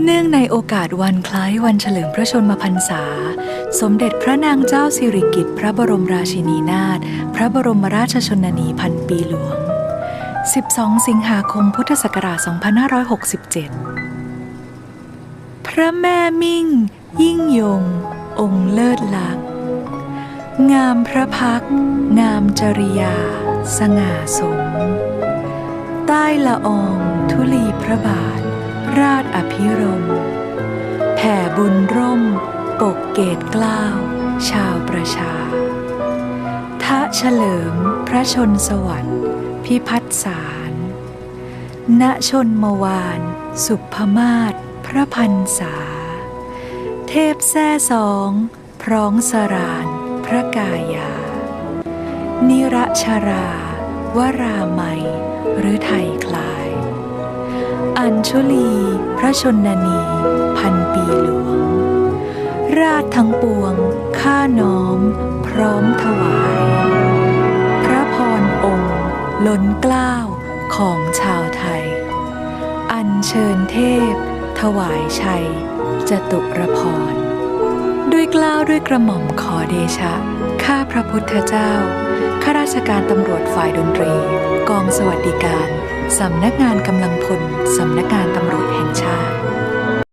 เนื่องในโอกาสวันคล้ายวันเฉลิมพระชนมพรรษา สมเด็จพระนางเจ้าสิริกิติ์พระบรมราชินีนาถพระบรมราชชนนีพันปีหลวง 12 สิงหาคมพุทธศักราช 2567 พระแม่มิ่ง ยิ่งยง องค์เลิศลักษณ์งามพระพัก งามจริยา สง่าสม ใต้ละอองธุลีพระบาท ราชอภิรมแผ่บุญร่ม ปกเกตกล้าว ชาวประชา ทะเฉลิมพระชนสวรรค์พิพัฒสารณชนมวานสุภมาศพระพันษา เทพแท่สอง พร้องสรานพระกายา นิรชราวรามัย หรือไทยคลา ชุลี พระชนนี พันปีหลวง ราชทั้งปวง ข้าน้อม พร้อมถวาย พระพรองค์ ล้นเกล้าวของชาวไทย อัญเชิญเทพ ถวายชัย จตุรพร ด้วยเกล้าวด้วยกระหม่อมขอเดชะ ข้าพระพุทธเจ้า ข้าราชการตำรวจฝ่ายดนตรี กองสวัสดิการ สำนักงานกำลังพล